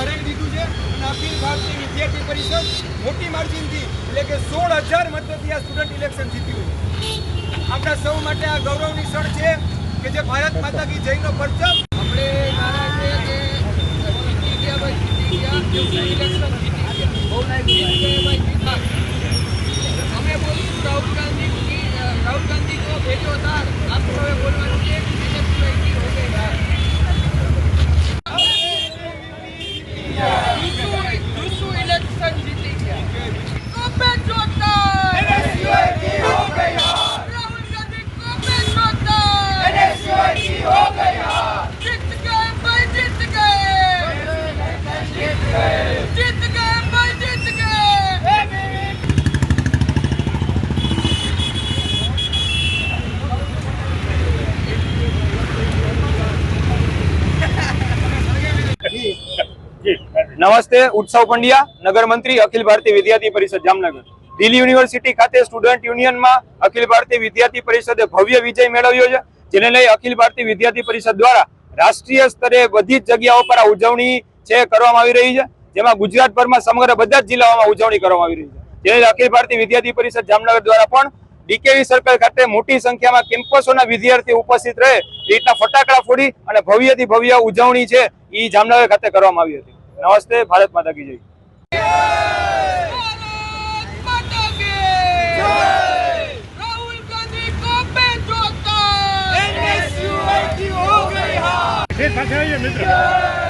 હરાવી દીધું છે. અને અખિલ ભારતીય વિદ્યાર્થી પરિષદ મોટી માર્જિનથી એટલે કે સોળ હજાર મતથી આ સ્ટુડન્ટ ઇલેક્શન જીત્યું આપણા સૌ માટે આ ગૌરવની ક્ષણ છે કે જે ભારત માતા કી જયનો પરચમ આપણે જીતી ગયા જીતી ગયા. ઇલેક્શન જીતી ગયા. બહુ જીતી ગયા ભાઈ જીતા નમસ્તે, ઉત્સવ પંડ્યા નગર મંત્રી અખિલ ભારતીય વિદ્યાર્થી પરિષદ, જામનગર. દિલ્હી યુનિવર્સિટી ખાતે સ્ટુડન્ટ યુનિયનમાં અખિલ ભારતીય વિદ્યાર્થી પરિષદે ભવ્ય વિજય મેળવ્યો છે, જેને લઈ અખિલ ભારતીય વિદ્યાર્થી પરિષદ દ્વારા રાષ્ટ્રીય સ્તરે બધી જ જગ્યાઓ પર આ ઉજવણી છે, કરવામાં આવી રહી છે. જેમાં ગુજરાતભરમાં સમગ્ર બધા જ જિલ્લાઓમાં ઉજવણી કરવામાં આવી રહી છે. જેને અખિલ ભારતીય વિદ્યાર્થી પરિષદ, જામનગર દ્વારા પણ ડીકેવી સર્કલ ખાતે મોટી સંખ્યામાં કેમ્પસોના વિદ્યાર્થીઓ ઉપસ્થિત રહે રીતના ફટાકડા ફોડી અને ભવ્યથી ભવ્ય ઉજવણી છે એ જામનગર ખાતે કરવામાં આવી હતી. નમસ્તે ભારત માતા કી જય. ફસાઈએ મિત્ર.